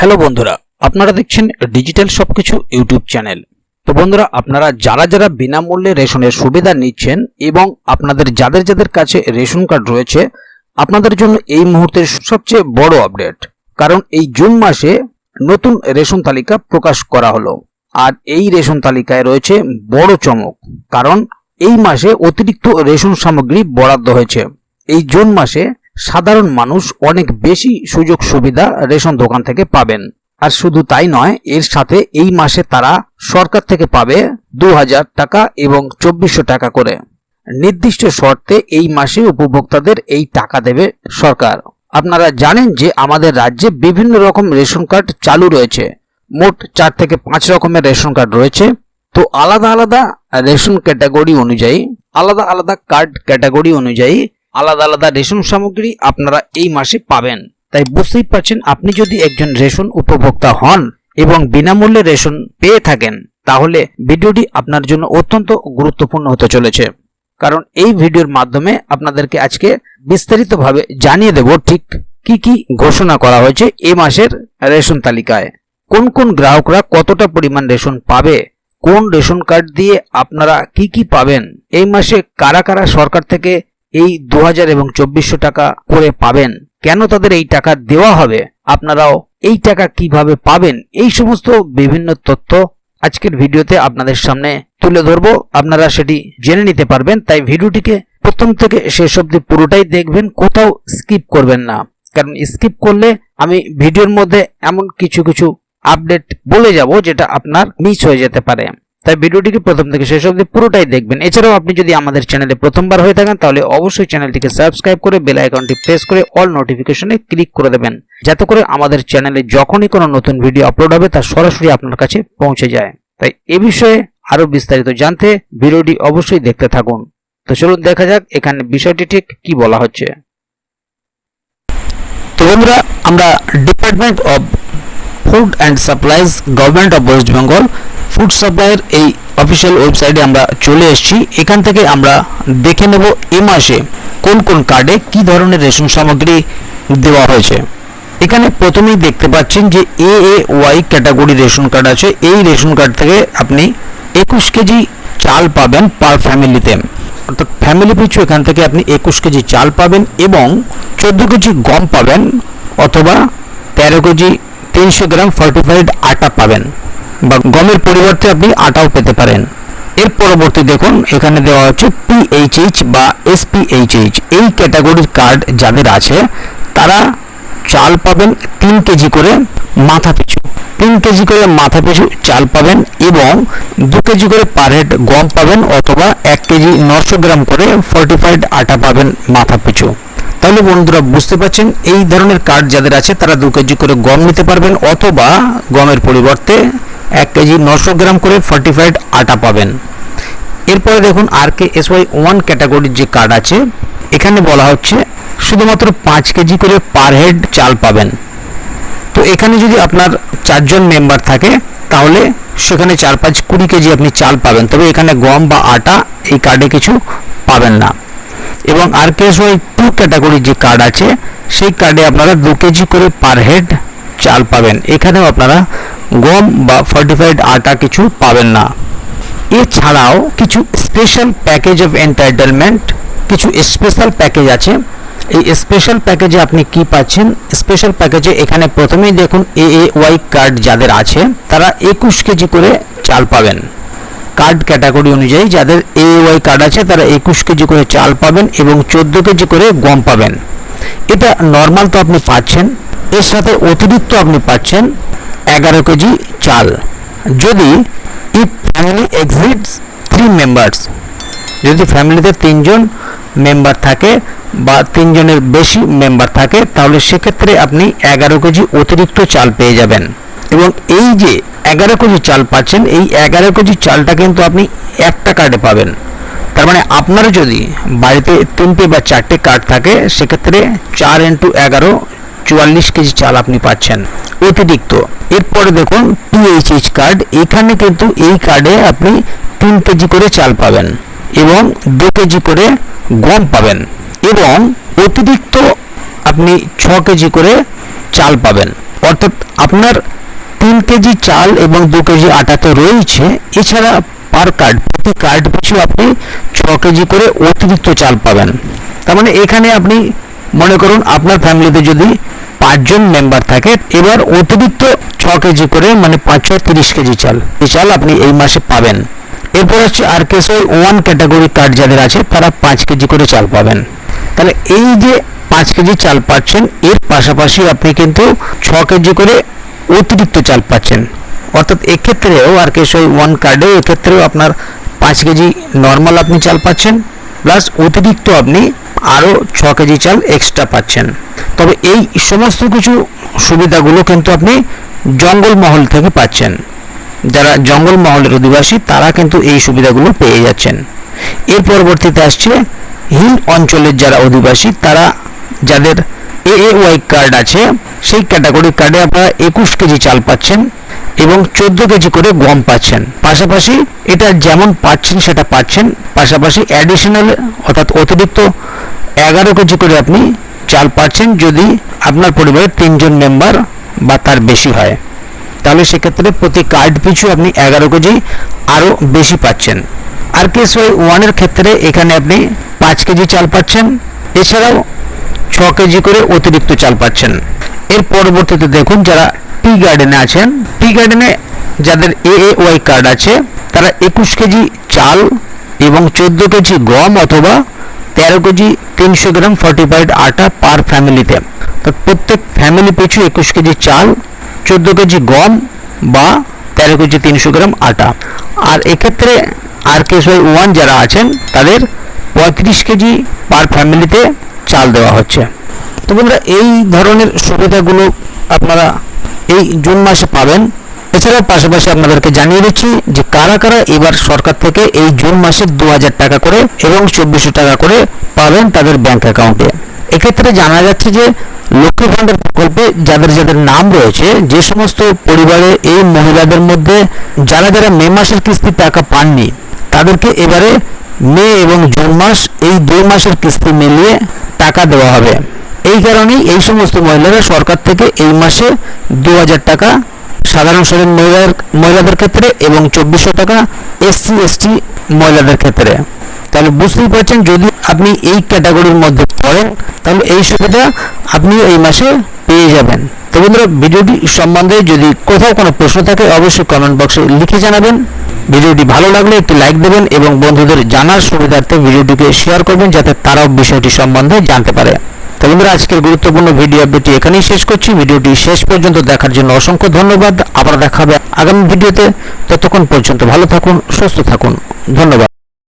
Hello বন্ধুরা, আপনারা দেখছেন ডিজিটাল সবকিছু ইউটিউব চ্যানেল। তো বন্ধুরা, আপনারা যারা যারা বিনামূল্যে রেশনের সুবিধা নিচ্ছেন এবং আপনাদের যাদের যাদের কাছে রেশন কার্ড রয়েছে, আপনাদের জন্য এই মুহূর্তের সবচেয়ে বড় আপডেট। কারণ এই জুন মাসে নতুন রেশন তালিকা প্রকাশ করা হলো। আর এই রেশন তালিকায় রয়েছে বড় চমক, কারণ এই মাসে অতিরিক্ত রেশন সামগ্রী বরাদ্দ হয়েছে। এই জুন মাসে সাধারণ মানুষ অনেক বেশি সুযোগ সুবিধা রেশন দোকান থেকে পাবেন। আর শুধু তাই নয়, এর সাথে এই মাসে তারা সরকার থেকে পাবে দু হাজার টাকা এবং চব্বিশশো টাকা করে। নির্দিষ্ট শর্তে এই মাসে উপভোক্তাদের এই টাকা দেবে সরকার। আপনারা জানেন যে আমাদের রাজ্যে বিভিন্ন রকম রেশন কার্ড চালু রয়েছে। মোট চার থেকে পাঁচ রকমের রেশন কার্ড রয়েছে। তো আলাদা আলাদা রেশন ক্যাটাগরি অনুযায়ী, আলাদা আলাদা কার্ড ক্যাটাগরি অনুযায়ী আলাদা আলাদা রেশন সামগ্রী আপনারা এই মাসে পাবেন। তাই বুঝতেই পারছেন, আপনি যদি একজন রেশন উপভোক্তা হন এবং বিনামূল্যে রেশন পেয়ে থাকেন, তাহলে ভিডিওটি আপনার জন্য অত্যন্ত গুরুত্বপূর্ণ হতে চলেছে। কারণ এই ভিডিওর মাধ্যমে আপনাদেরকে আজকে বিস্তারিতভাবে জানিয়ে দেব ঠিক কি কি ঘোষণা করা হয়েছে এ মাসের রেশন তালিকায়। কোন কোন গ্রাহকরা কতটা পরিমাণ রেশন পাবে, কোন রেশন কার্ড দিয়ে আপনারা কি কি পাবেন, এই মাসে কারা কারা সরকার থেকে এই দু হাজার এবং চব্বিশশো টাকা করে পাবেন। কেন তাদের এই টাকা দেওয়া হবে? আপনারাও এই টাকা কীভাবে পাবেন? এই সমস্ত বিভিন্ন তথ্য আজকের ভিডিওতে আপনাদের সামনে তুলে ধরবো। আপনারা সেটি জেনে নিতে পারবেন, তাই ভিডিওটিকে প্রথম থেকে শেষ অবধি পুরোটাই দেখবেন, কোথাও স্কিপ করবেন না। কারণ স্কিপ করলে আমি ভিডিওর মধ্যে এমন কিছু কিছু আপডেট বলে যাব, যেটা আপনার মিস হয়ে যেতে পারে। তাই ভিডিওটিকে প্রথম থেকে শেষ অবধি পুরোটাই দেখবেন। এছাড়াও আপনি যদি আমাদের চ্যানেলে প্রথমবার হয়ে থাকেন, তাহলে অবশ্যই চ্যানেলটিকে সাবস্ক্রাইব করে বেল আইকনটি প্রেস করে অল নোটিফিকেশনে ক্লিক করে দেবেন, যাতে করে আমাদের চ্যানেলে যখনই কোনো নতুন ভিডিও আপলোড হবে, তা সরাসরি আপনার কাছে পৌঁছে যায়। তাই এ বিষয়ে আরও বিস্তারিত জানতে ভিডিওটি অবশ্যই দেখতে থাকুন। তো চলুন দেখা যাক এখানে বিষয়টি ঠিক কি বলা হচ্ছে। তো বন্ধুরা, আমরা department of food and supplies government of West Bengal food সাপ্লাইয়ের এই অফিসিয়াল ওয়েবসাইটে আমরা চলে এসেছি। এখান থেকে আমরা দেখে নেব এ মাসে কোন কোন কার্ডে কি ধরনের রেশন সামগ্রী দেওয়া হয়েছে। এখানে প্রথমেই দেখতে পাচ্ছেন যে A A Y category ration card আছে। এই রেশন কার্ড থেকে আপনি একুশ কেজি চাল পাবেন পার ফ্যামিলিতে অর্থাৎ ফ্যামিলি পিছু এখান থেকে আপনি একুশ কেজি চাল পাবেন এবং চোদ্দ কেজি গম পাবেন অথবা তেরো কেজি তিনশো গ্রাম ফর্টিফাইড আটা পাবেন। বা গমের পরিবর্তে আপনি আটাও পেতে পারেন। এর পরবর্তী দেখুন, এখানে দেওয়া হচ্ছে পিএইচএইচ বা এসপিএইচএইচ এই ক্যাটাগরির কার্ড যাদের আছে, তারা চাল পাবেন তিন কেজি করে মাথা পিছু। তিন কেজি করে মাথা পিছু চাল পাবেন এবং দু কেজি করে পার হেড গম পাবেন অথবা এক কেজি নশো গ্রাম করে ফর্টিফাইড আটা পাবেন মাথা পিছু। তাহলে বন্ধুরা, বুঝতে পারছেন? এই ধরনের কার্ড যাদের আছে, তারা দু কেজি করে গম নিতে পারবেন অথবা গমের পরিবর্তে এক কেজি নশো গ্রাম করে ফর্টিফাইড আটা পাবেন। এরপরে দেখুন R K S Y one ক্যাটাগরির যে কার্ড আছে, এখানে বলা হচ্ছে শুধুমাত্র পাঁচ কেজি করে পার হেড চাল পাবেন। তো এখানে যদি আপনার চারজন মেম্বার থাকে, তাহলে সেখানে চার পাঁচ কুড়ি কেজি আপনি চাল পাবেন। তবে এখানে গম বা আটা এই কার্ডে কিছু পাবেন না। এবং R K S Y two ক্যাটাগরির যে কার্ড আছে, সেই কার্ডে আপনারা দু কেজি করে পার হেড চাল পাবেন। এখানেও আপনারা গম বা ফর্টিফাইড আটা কিছু পাবেন না। এছাড়াও কিছু স্পেশাল প্যাকেজ অফ এন্টাইটেলমেন্ট কিছু স্পেশাল প্যাকেজ আছে। এই স্পেশাল প্যাকেজে আপনি কি পাচ্ছেন? স্পেশাল প্যাকেজে এখানে প্রথমেই দেখুন এ এ ওয়াই কার্ড যাদের আছে, তারা একুশ কেজি করে চাল পাবেন। কার্ড ক্যাটাগরি অনুযায়ী যাদের এ ওয়াই কার্ড আছে, তারা একুশ কেজি করে চাল পাবেন এবং চোদ্দ কেজি করে গম পাবেন। এটা নর্মাল তো আপনি পাচ্ছেন, এর সাথে অতিরিক্ত আপনি পাচ্ছেন এগারো কেজি চাল। যদি if family exceeds three members যদি ফ্যামিলিতে তিনজন মেম্বার থাকে বা তিনজনের বেশি মেম্বার থাকে, তাহলে সেক্ষেত্রে আপনি এগারো কেজি অতিরিক্ত চাল পেয়ে যাবেন। এবং এই যে এগারো কেজি চাল পাচ্ছেন, এই এগারো কেজি চালটা কিন্তু আপনি একটা কার্ডে পাবেন। তার মানে আপনার যদি বাড়িতে তিনটে বা চারটে কার্ড থাকে, সেক্ষেত্রে চার ইন্টু এগারো চুয়াল্লিশ কেজি চাল আপনি পাচ্ছেন। অতিরিক্ত। এরপরে দেখুন পিএইচএইচ কার্ড এখানে কিন্তু এই কার্ডে আপনি তিন কেজি করে চাল পাবেন এবং দু কেজি করে গম পাবেন এবং অতিরিক্ত আপনি ছ কেজি করে চাল পাবেন। অর্থাৎ আপনার তিন কেজি চাল এবং দু কেজি আটা তো রয়েছে এছাড়া পার কার্ড প্রতি কার্ড পিছু আপনি ছ কেজি করে অতিরিক্ত চাল পাবেন। তার মানে এখানে আপনি মনে করুন আপনার ফ্যামিলিতে যদি পাঁচজন মেম্বার থাকে, এবার অতিরিক্ত ছ কেজি করে মানে পাঁচ ছ তিরিশ কেজি চাল, এই চাল আপনি এই মাসে পাবেন। এরপর হচ্ছে আর কেসে ওয়ান ক্যাটাগরি কার্ড যাদের আছে, তারা পাঁচ কেজি করে চাল পাবেন। তাহলে এই যে পাঁচ কেজি চাল পাচ্ছেন, এর পাশাপাশি আপনি কিন্তু ছ কেজি করে অতিরিক্ত চাল পাচ্ছেন। অর্থাৎ এক্ষেত্রেও আর কেসই ওয়ান কার্ডেও এক্ষেত্রেও আপনার পাঁচ কেজি নর্মাল আপনি চাল পাচ্ছেন। প্লাস অতিরিক্ত আপনি আরও ছ কেজি চাল এক্সট্রা পাচ্ছেন। তবে এই সমস্ত কিছু সুবিধাগুলো কিন্তু আপনি জঙ্গল মহল থেকে পাচ্ছেন। যারা জঙ্গল মহলের অধিবাসী, তারা কিন্তু এই সুবিধাগুলো পেয়ে যাচ্ছেন। এর পরবর্তীতে আসছে হিল অঞ্চলের যারা অধিবাসী, তারা যাদের এ ওয়াই কার্ড আছে, সেই ক্যাটাগরি কার্ডে আপনারা একুশ কেজি চাল পাচ্ছেন। এবং চোদ্দ কেজি করে গম পাচ্ছেন। পাশাপাশি এটা যেমন পাচ্ছেন সেটা পাচ্ছেন, পাশাপাশি অ্যাডিশনাল অর্থাৎ অতিরিক্ত এগারো কেজি করে আপনি চাল পাচ্ছেন যদি আপনার পরিবারের তিনজন মেম্বার বা তার বেশি হয়। তাহলে সেক্ষেত্রে প্রতি কার্ড পিছু আপনি এগারো কেজি আরও বেশি পাচ্ছেন। আর কেস ওয়াই ওয়ানের ক্ষেত্রে এখানে আপনি পাঁচ কেজি চাল পাচ্ছেন, এছাড়াও ছ কেজি করে অতিরিক্ত চাল পাচ্ছেন। এর পরবর্তীতে দেখুন যারা টি গার্ডেনে আছেন। টি গার্ডেনে যাদের এ ওয়াই কার্ড আছে, তারা একুশ কেজি চাল এবং চোদ্দ কেজি গম অথবা তেরো কেজি তিনশো গ্রাম ফর্টিফাইড আটা পার ফ্যামিলিতে প্রত্যেক ফ্যামিলি পিছু একুশ কেজি চাল, চোদ্দ কেজি গম বা তেরো কেজি তিনশো গ্রাম আটা। আর এক্ষেত্রে আর কেস ওয়াই ওয়ান যারা আছেন, তাদের পঁয়ত্রিশ কেজি পার ফ্যামিলিতে চাল দেওয়া হচ্ছে। তো বন্ধুরা, এই ধরনের সুবিধাগুলো আপনারা এই জুন মাসে পাবেন। এছাড়াও পাশাপাশি আপনাদেরকে জানিয়ে দিচ্ছি যে কারা কারা এবার সরকার থেকে এই জুন মাসে দু হাজার টাকা করে এবং চব্বিশশো টাকা করে পাবেন তাদের ব্যাংক অ্যাকাউন্টে এক্ষেত্রে জানা যাচ্ছে যে লক্ষ্মী ভাণ্ডার প্রকল্পে যাদের যাদের নাম রয়েছে, যে সমস্ত পরিবারে এই মহিলাদের মধ্যে যারা যারা মে মাসের কিস্তি টাকা পাননি, তাদেরকে এবারে মে এবং জুন মাস এই দুই মাসের কিস্তি মিলিয়ে টাকা দেওয়া হবে। এই কারণেই এই সমস্ত মহিলারা সরকার থেকে এই মাসে দু হাজার টাকা সাধারণ শ্রেণির মহিলাদের মহিলাদের ক্ষেত্রে এবং চব্বিশশো টাকা এসসি, এসটি মহিলাদের ক্ষেত্রে। তাহলে বুঝতেই পারছেন, যদি আপনি এই ক্যাটাগরির মধ্যে পড়েন, তাহলে এই সুবিধা আপনিও এই মাসে পেয়ে যাবেন। তো বন্ধুরা, ভিডিওটি সম্বন্ধে যদি কোথাও কোনো প্রশ্ন থাকে, অবশ্যই কমেন্ট বক্সে লিখে জানাবেন। ভিডিওটি ভালো লাগলে একটি লাইক দেবেন এবং বন্ধুদের জানার সুবিধার্থে ভিডিওটিকে শেয়ার করবেন, যাতে তারাও বিষয়টি সম্বন্ধে জানতে পারে। তো আমরা আজকের গুরুত্বপূর্ণ ভিডিও আপডেটটি এখানেই শেষ করছি। ভিডিওটি শেষ পর্যন্ত দেখার জন্য অসংখ্য ধন্যবাদ। আবার দেখা হবে আগামী ভিডিওতে ততক্ষণ পর্যন্ত ভালো থাকুন, সুস্থ থাকুন। ধন্যবাদ।